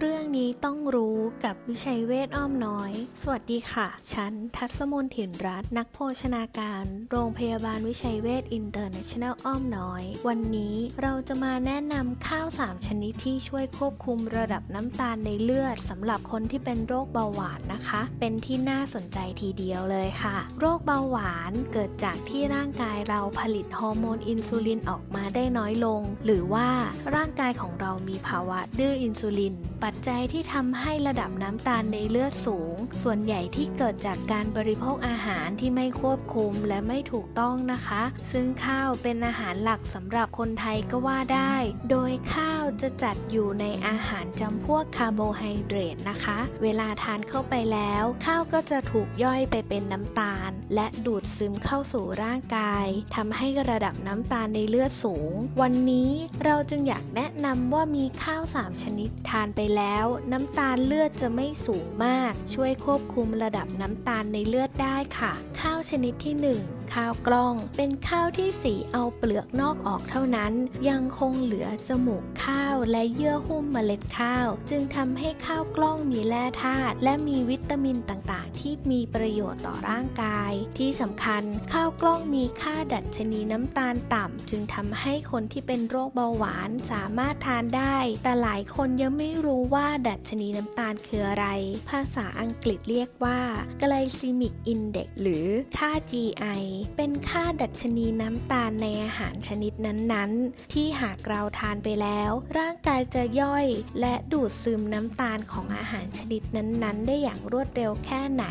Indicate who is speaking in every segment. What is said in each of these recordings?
Speaker 1: เรื่องนี้ต้องรู้กับวิชัยเวทอ้อมน้อย สวัสดีค่ะ ฉันทัศมนถิ่นรัตน์นักโภชนาการ โรงพยาบาลวิชัยเวทอินเตอร์เนชั่นแนลอ้อมน้อย วันนี้เราจะมาแนะนำข้าว 3 ชนิดที่ช่วยควบคุมระดับน้ำตาลในเลือดสำหรับคนที่เป็นโรคเบาหวานนะคะ เป็นที่น่าสนใจทีเดียวเลยค่ะ โรคเบาหวานเกิดจากที่ร่างกายเราผลิตฮอร์โมนอินซูลินออกมาได้น้อยลง หรือว่าร่างกายของเรามีภาวะดื้ออินซูลินปัจจัยที่ทำให้ระดับน้ำตาลในเลือดสูง ส่วนใหญ่ที่เกิดจากการบริโภคอาหารที่ไม่ควบคุมและไม่ถูกต้องนะคะ ซึ่งข้าวเป็นอาหารหลักสำหรับคนไทยก็ว่าได้ โดยข้าวจะจัดอยู่ในอาหารจำพวกคาร์โบไฮเดรตนะคะ เวลาทานเข้าไปแล้ว ข้าวก็จะถูกย่อยไปเป็นน้ำตาล และดูดซึมเข้าสู่ร่างกายทำให้ระดับน้ำตาลในเลือดสูง วันนี้เราจึงอยากแนะนำว่ามีข้าว 3 ชนิดทานไปแล้ว น้ำตาลเลือดจะไม่สูงมาก ช่วยควบคุมระดับน้ำตาลในเลือดได้ค่ะ ข้าวชนิดที่ 1 ข้าวกล้อง เป็นข้าวที่สีเอาเปลือกนอกออกเท่านั้น ยังคงเหลือจมูกข้าวและเยื่อหุ้มเมล็ดข้าว จึงทำให้ข้าวกล้องมีแร่ธาตุและมีวิตามินต่าง ที่มีประโยชน์ต่อร่างกาย ที่สำคัญข้าวกล้องมีค่าดัชนีน้ำตาลต่ำ จึงทำให้คนที่เป็นโรคเบาหวานสามารถทานได้ แต่หลายคนยังไม่รู้ว่าดัชนีน้ำตาลคืออะไร ภาษาอังกฤษเรียกว่า glycemic index หรือค่า GI เป็นค่าดัชนีน้ำตาลในอาหารชนิดนั้นๆ ที่หากเราทานไปแล้ว ร่างกายจะย่อย และดูดซึมน้ำตาลของอาหารชนิดนั้นๆ ได้อย่างรวดเร็วแค่ไหน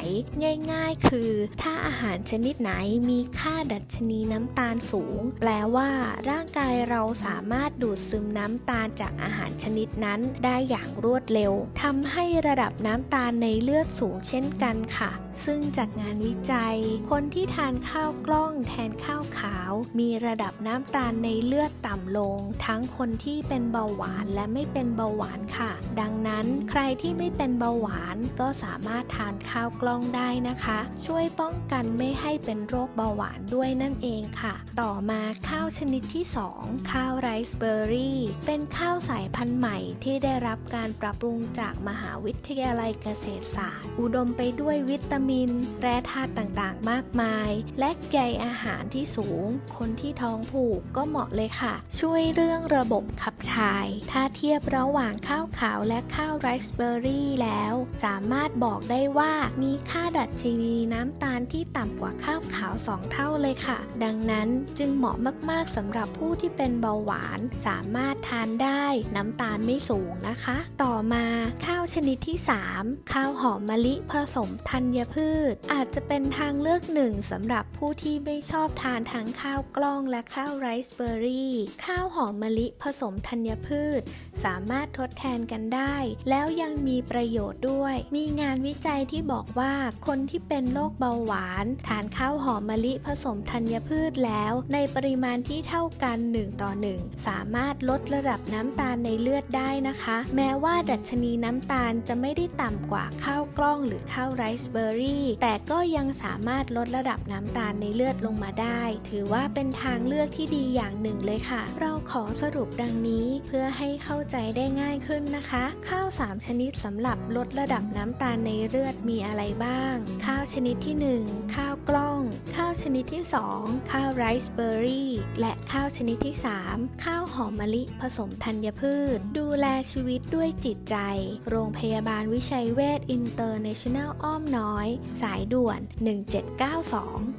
Speaker 1: ง่ายๆ คือ ถ้าอาหารชนิดไหนมีค่าดัชนีน้ำตาลสูง แปลว่า ร่างกายเราสามารถดูดซึมน้ำตาลจากอาหารชนิดนั้นได้อย่างรวดเร็วทำให้ระดับน้ำตาลในเลือดสูงเช่นกันค่ะ ซึ่งจากงานวิจัย คนที่ทานข้าวกล้องแทนข้าวขาว มีระดับน้ำตาลในเลือดต่ำลง ทั้งคนที่เป็นเบาหวานและไม่เป็นเบาหวานค่ะ ดังนั้นใครที่ไม่เป็นเบาหวานก็สามารถทานข้าวกล้องได้นะคะ ช่วยป้องกันไม่ให้เป็นโรคเบาหวานด้วยนั่นเองค่ะ ต่อมาข้าวชนิดที่ 2 ข้าวไรซ์เบอร์รี่ เป็นข้าวสายพันธุ์ใหม่ที่ได้รับการปรับปรุงจากมหาวิทยาลัยเกษตรศาสตร์ อุดมไปด้วยวิตามิน แร่ธาตุต่างๆ มากมาย และใยอาหารที่สูง คนที่ท้องผูกก็เหมาะเลยค่ะ ช่วยเรื่องระบบขับถ่าย ถ้าเทียบระหว่างข้าวขาวและข้าวไรซ์เบอร์รี่แล้ว สามารถบอกได้ว่ามีค่าดัชนีน้ำตาลที่ต่ำกว่าข้าวขาว 2 เท่าเลยค่ะ ดังนั้นจึงเหมาะมากๆสำหรับผู้ที่เป็นเบาหวาน สามารถทานได้น้ำตาลไม่สูงนะคะ ต่อมาข้าวชนิดที่ 3 ข้าวหอมมะลิผสมธัญพืช อาจจะเป็นทางเลือกหนึ่งสำหรับผู้ที่ไม่ชอบทานทั้งข้าวกล้องและข้าวไรซ์เบอร์รี่ ข้าวหอมมะลิผสมธัญพืช สามารถทดแทนกันได้ แล้วยังมีประโยชน์ด้วย มีงานวิจัยที่บอกว่าว่าคนที่เป็นโรคเบาหวาน ทานข้าวหอมมะลิผสมธัญพืชแล้ว ในปริมาณที่เท่ากัน 1 ต่อ 1 สามารถลดระดับน้ำตาลในเลือดได้นะคะ แม้ว่าดัชนีน้ำตาลจะไม่ได้ต่ำกว่าข้าวกล้องหรือข้าวไรซ์เบอร์รี่ แต่ก็ยังสามารถลดระดับน้ำตาลในเลือดลงมาได้ ถือว่าเป็นทางเลือกที่ดีอย่างหนึ่งเลยค่ะ เราขอสรุปดังนี้เพื่อให้เข้าใจได้ง่ายขึ้นนะคะ ข้าว 3 ชนิดสำหรับลดระดับน้ำตาลในเลือดมีอะไรอะไรบ้าง ข้าวชนิดที่ 1 ข้าวกล้อง ข้าวชนิดที่ 2 ข้าวไรซ์เบอร์รี่ และข้าวชนิดที่ 3 ข้าวหอมมะลิผสมธัญพืช ดูแลชีวิตด้วยจิตใจ โรงพยาบาลวิชัยเวชอินเตอร์เนชั่นแนลอ้อมน้อย สายด่วน 1792